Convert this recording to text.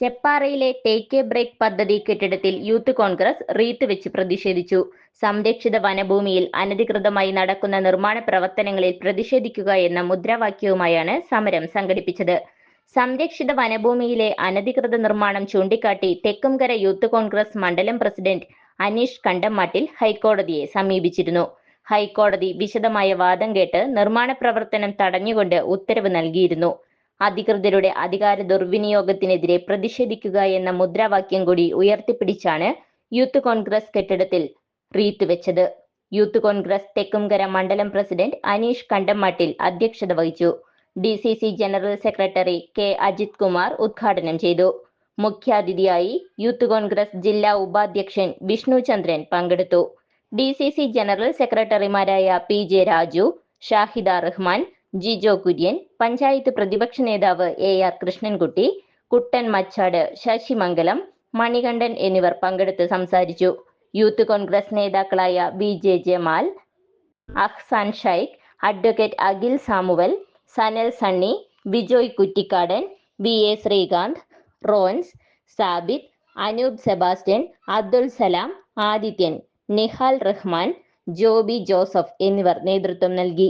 ചെപ്പാറയിലെ take A break പദ്ധതി കെട്ടിടത്തിൽ youth Congress wreath വെച്ച് പ്രതിഷേധിച്ചു. സംരക്ഷിത വനഭൂമിയിൽ അനധികൃതമായി നടക്കുന്ന നിർമ്മാണ പ്രവർത്തനങ്ങളിൽ പ്രതിഷേധിക്കുക എന്ന മുദ്രാവാക്യവുമായാണ് സമരം സംഘടിപ്പിച്ചത്. സംരക്ഷിത വനഭൂമിയിലെ അനധികൃത നിർമ്മാണം ചൂണ്ടിക്കാട്ടി തെക്കുംകര യൂത്ത് കോൺഗ്രസ് മണ്ഡലം പ്രസിഡന്റ് അനീഷ് കണ്ടമ്മാട്ടിൽ ഹൈക്കോടതിയെ സമീപിച്ചിരുന്നു. ഹൈക്കോടതി വിശദമായ വാദം കേട്ട് നിർമ്മാണ പ്രവർത്തനം തടഞ്ഞുകൊണ്ട് ഉത്തരവ് നൽകിയിരുന്നു. അധികൃതരുടെ അധികാര ദുർവിനിയോഗത്തിനെതിരെ പ്രതിഷേധിക്കുക എന്ന മുദ്രാവാക്യം കൂടി ഉയർത്തിപ്പിടിച്ചാണ് യൂത്ത് കോൺഗ്രസ് കെട്ടിടത്തിൽ റീത്ത് വെച്ചത്. യൂത്ത് കോൺഗ്രസ് തെക്കുംകര മണ്ഡലം പ്രസിഡന്റ് അനീഷ് കണ്ടമ്മാട്ടിൽ അധ്യക്ഷത വഹിച്ചു. D C C general secretary K Ajith Kumar ഉദ്ഘാടനം ചെയ്തു. മുഖ്യാതിഥിയായി യൂത്ത് കോൺഗ്രസ് ജില്ലാ ഉപാധ്യക്ഷൻ വിഷ്ണു ചന്ദ്രൻ പങ്കെടുത്തു. ഡി സി സി ജനറൽ സെക്രട്ടറിമാരായ പി ജെ രാജു ഷാഹിദ റഹ്മാൻ ജിജോ കുര്യൻ പഞ്ചായത്ത് പ്രതിപക്ഷ നേതാവ് എ ആർ കൃഷ്ണൻകുട്ടി കുട്ടൻ മച്ചാട് ശശിമംഗലം മണികണ്ഠൻ എന്നിവർ പങ്കെടുത്ത് സംസാരിച്ചു. യൂത്ത് കോൺഗ്രസ് നേതാക്കളായ B J Jamal Ahsan Shaikh advocate Akhil Samuel Sanal Sunny Bijoy Kuttikkadan V A Sreekanth Rons Sabith Anoop Sebastian Abdul Salam Adithyan Nihal Rahman Jobi Joseph എന്നിവർ നേതൃത്വം നൽകി.